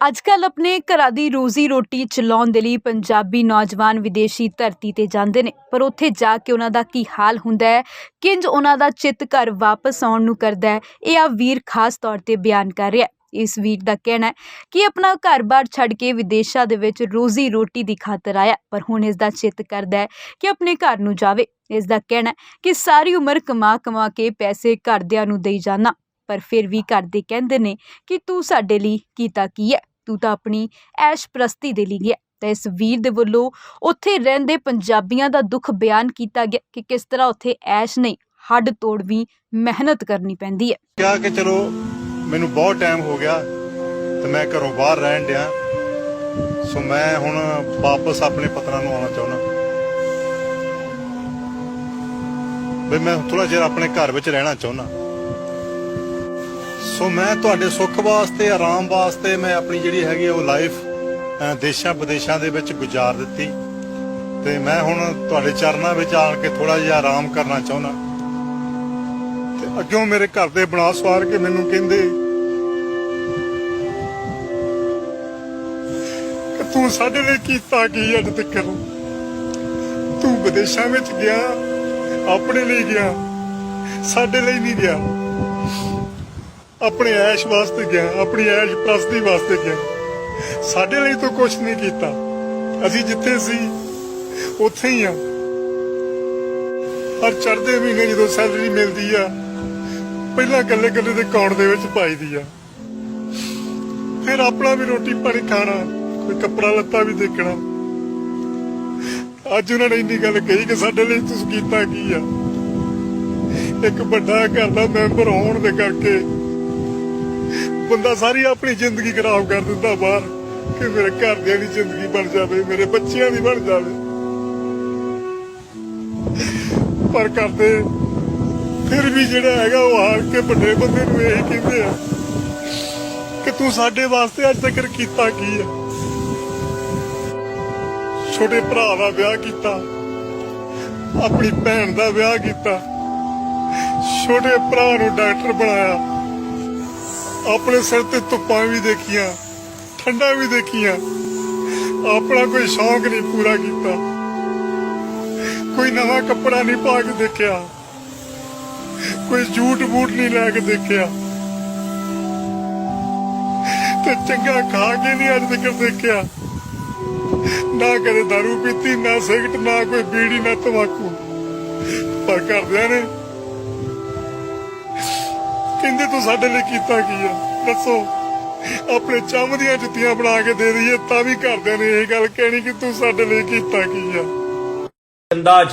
ਅੱਜਕੱਲ ਆਪਣੇ ਘਰਾਂ ਦੀ ਰੋਜ਼ੀ ਰੋਟੀ ਚਲਾਉਣ ਦੇ ਲਈ ਪੰਜਾਬੀ ਨੌਜਵਾਨ ਵਿਦੇਸ਼ੀ ਧਰਤੀ ਤੇ ਜਾਂਦੇ ਨੇ। ਪਰ ਉੱਥੇ ਜਾ ਕੇ ਉਹਨਾਂ ਦਾ ਕੀ ਹਾਲ ਹੁੰਦਾ ਹੈ? ਕਿੰਜ ਉਹਨਾਂ ਦਾ ਚਿੱਤ ਘਰ ਵਾਪਸ ਆਉਣ ਨੂੰ ਕਰਦਾ ਹੈ? ਇਹ ਆ ਵੀਰ ਖਾਸ ਤੌਰ ਤੇ ਬਿਆਨ ਕਰ ਰਿਹਾ ਇਸ ਵੀਰ ਦਾ ਕਹਿਣਾ ਹੈ ਕਿ ਆਪਣਾ ਘਰ-ਬਾਰ ਛੱਡ ਕੇ ਵਿਦੇਸ਼ਾਂ ਦੇ ਵਿੱਚ ਰੋਜ਼ੀ ਰੋਟੀ ਦੀ ਖਾਤਰ ਆਇਆ ਪਰ ਹੁਣ ਇਸ ਦਾ ਚਿੱਤ ਕਰਦਾ ਹੈ ਕਿ ਆਪਣੇ ਘਰ ਨੂੰ ਜਾਵੇ। ਇਸ ਦਾ ਕਹਿਣਾ ਹੈ ਕਿ ਸਾਰੀ ਉਮਰ ਕਮਾ ਕਮਾ ਕੇ ਪੈਸੇ ਘਰਦਿਆਂ ਨੂੰ ਦੇਈ ਜਾਣਾ। ਪਰ ਫਿਰ ਵੀ ਘਰ ਦੇ ਕਹਿੰਦੇ ਨੇ ਕਿ ਤੂੰ ਸਾਡੇ ਲਈ ਕੀਤਾ ਕੀ ਹੈ ਤੂੰ ਤਾਂ ਆਪਣੀ ਐਸ਼ ਪ੍ਰਸਤੀ ਦੇ ਲਈ ਗਿਆ ਤਾਂ ਇਸ ਵੀਰ ਦੇ ਵੱਲੋਂ ਉੱਥੇ ਰਹਿੰਦੇ ਪੰਜਾਬੀਆਂ ਦਾ ਦੁੱਖ ਬਿਆਨ ਕੀਤਾ ਗਿਆ ਕਿ ਕਿਸ ਤਰ੍ਹਾਂ ਉੱਥੇ ਐਸ਼ ਨਹੀਂ ਹੱਡ ਤੋੜ ਵੀ ਮਿਹਨਤ ਕਰਨੀ ਪੈਂਦੀ ਹੈ ਕਿਹਾ ਕਿ ਚਲੋ, ਮੈਨੂੰ ਬਹੁਤ ਟਾਈਮ ਹੋ ਗਿਆ ਤੇ ਮੈਂ ਘਰੋਂ ਬਾਹਰ ਰਹਿਣ ਡਿਆ। ਸੋ ਮੈਂ ਹੁਣ ਵਾਪਸ ਆਪਣੇ ਪਤਨਾ ਨੂੰ ਆਉਣਾ ਚਾਹੁੰਦਾ। ਵੀ ਮੈਂ ਥੋੜਾ ਜਿਹਾ ਆਪਣੇ ਘਰ ਵਿੱਚ ਰਹਿਣਾ ਚਾਹੁੰਦਾ। ਸੋ ਮੈਂ ਤੁਹਾਡੇ ਸੁੱਖ ਵਾਸਤੇ, ਆਰਾਮ ਵਾਸਤੇ ਮੈਂ ਆਪਣੀ ਜਿਹੜੀ ਹੈਗੀ ਉਹ ਲਾਈਫ ਦੇਸ਼ਾਂ ਵਿਦੇਸ਼ਾਂ ਦੇ ਵਿੱਚ ਗੁਜ਼ਾਰ ਦਿੱਤੀ। ਤੇ ਮੈਂ ਹੁਣ ਤੁਹਾਡੇ ਚਰਨਾਂ ਵਿੱਚ ਆਣ ਕੇ ਥੋੜਾ ਜਿਹਾ ਆਰਾਮ ਕਰਨਾ ਚਾਹੁੰਦਾ। ਤੇ ਅੱਗਿਓਂ ਮੇਰੇ ਘਰ ਦੇ ਬਣਾ ਸਵਾਰ ਕੇ ਮੈਨੂੰ ਕਹਿੰਦੇ, ਕਿ ਤੂੰ ਸਾਡੇ ਲਈ ਕੀਤਾ ਕੀ ਅੱਜ ਤੱਕ ਤੂੰ ਵਿਦੇਸ਼ਾਂ ਵਿੱਚ ਗਿਆ, ਆਪਣੇ ਲਈ ਗਿਆ, ਸਾਡੇ ਲਈ ਨਹੀਂ ਗਿਆ। ਆਪਣੇ ਐਸ਼ ਵਾਸਤੇ ਗਿਆ, ਆਪਣੀ ਐਸ਼ ਪ੍ਰਸਤੀ ਵਾਸਤੇ ਗਿਆ। ਸਾਡੇ ਲਈ ਤੂੰ ਕੁਝ ਨਹੀਂ ਕੀਤਾ। ਅਸੀਂ ਜਿੱਥੇ ਸੀ, ਉੱਥੇ ਹੀ ਆ। ਹਰ ਚੜਦੇ ਮਹੀਨੇ ਜਦੋਂ ਸੈਲਰੀ ਮਿਲਦੀ ਆ, ਪਹਿਲਾਂ ਗੱਲੇ ਗੱਲੇ ਦੇ ਅਕਾਊਂਟ ਦੇ ਵਿੱਚ ਪਾਈਦੀ ਆ। ਫਿਰ ਆਪਣਾ ਵੀ ਰੋਟੀ ਪਾਣੀ ਖਾਣਾ, ਕੋਈ ਕੱਪੜਾ ਲੱਤਾ ਵੀ ਦੇਖਣਾ। ਅੱਜ ਉਹਨਾਂ ਨੇ ਇੰਨੀ ਗੱਲ ਕਹੀ ਕਿ ਸਾਡੇ ਲਈ ਤੁਸੀਂ ਕੀਤਾ ਕੀ ਆ? ਇੱਕ ਵੱਡਾ ਘਰ ਦਾ ਮੈਂਬਰ ਹੋਣ ਦੇ ਕਰਕੇ ਬੰਦਾ ਸਾਰੀ ਆਪਣੀ ਜ਼ਿੰਦਗੀ ਖਰਾਬ ਕਰ ਦਿੰਦਾ ਬਾਹਰ ਕਿ ਮੇਰੇ ਘਰਦਿਆਂ ਦੀ ਜ਼ਿੰਦਗੀ ਬਣ ਜਾਵੇ, ਮੇਰੇ ਬੱਚਿਆਂ ਦੀ ਬਣ ਜਾਵੇ। ਪਰ ਕਰਦੇ ਫਿਰ ਵੀ ਜਿਹੜਾ ਹੈਗਾ ਉਹ ਹਾਰ ਕੇ ਵੱਡੇ ਬੰਦੇ ਨੂੰ ਇਹ ਕਹਿੰਦੇ ਆ ਕਿ ਤੂੰ ਸਾਡੇ ਵਾਸਤੇ ਅੱਜ ਤੱਕ ਕੀਤਾ ਕੀ ਹੈ ਛੋਟੇ ਭਰਾ ਦਾ ਵਿਆਹ ਕੀਤਾ, ਆਪਣੀ ਭੈਣ ਦਾ ਵਿਆਹ ਕੀਤਾ, ਛੋਟੇ ਭਰਾ ਨੂੰ ਡਾਕਟਰ ਬਣਾਇਆ। ਆਪਣੇ ਸਿਰ ਤੇ ਧੁੱਪਾਂ ਵੀ ਦੇਖੀਆਂ, ਠੰਡਾ ਵੀ ਦੇਖੀਆਂ। ਆਪਣਾ ਕੋਈ ਸ਼ੌਂਕ ਨਹੀਂ ਪੂਰਾ ਕੀਤਾ। ਕੋਈ ਨਵਾਂ ਕੱਪੜਾ ਨਹੀਂ ਪਾ ਕੇ ਦੇਖਿਆ। ਕੋਈ ਝੂਠ ਬੂਟ ਨਹੀਂ ਲੈ ਕੇ ਦੇਖਿਆ। ਤੇ ਚੰਗਾ ਖਾ ਕੇ ਨਹੀਂ ਅੱਜ ਤੱਕ ਦੇਖਿਆ। ਨਾ ਕਦੇ ਦਾਰੂ ਪੀਤੀ, ਨਾ ਸਿਗਰਟ, ਨਾ ਕੋਈ ਬੀੜੀ, ਨਾ ਤਮਾਕੂ ਪਰ ਕਰਦਿਆਂ ਨੇ ਕਹਿੰਦੇ ਤੂੰ ਸਾਡੇ ਲਈ ਕੀਤਾ ਕੀ ਆ? ਦੱਸੋ। ਆਪਣੇ ਚੰਮ ਦੀਆਂ ਜੁੱਤੀਆਂ ਬਣਾ ਕੇ ਦੇ ਦਈਏ ਤਾਂ ਵੀ ਘਰਦਿਆਂ ਨੇ ਇਹ ਗੱਲ ਕਹਿਣੀ ਕਿ ਤੂੰ ਸਾਡੇ ਲਈ ਕੀਤਾ ਕੀ ਆ? ਅੰਦਾਜ਼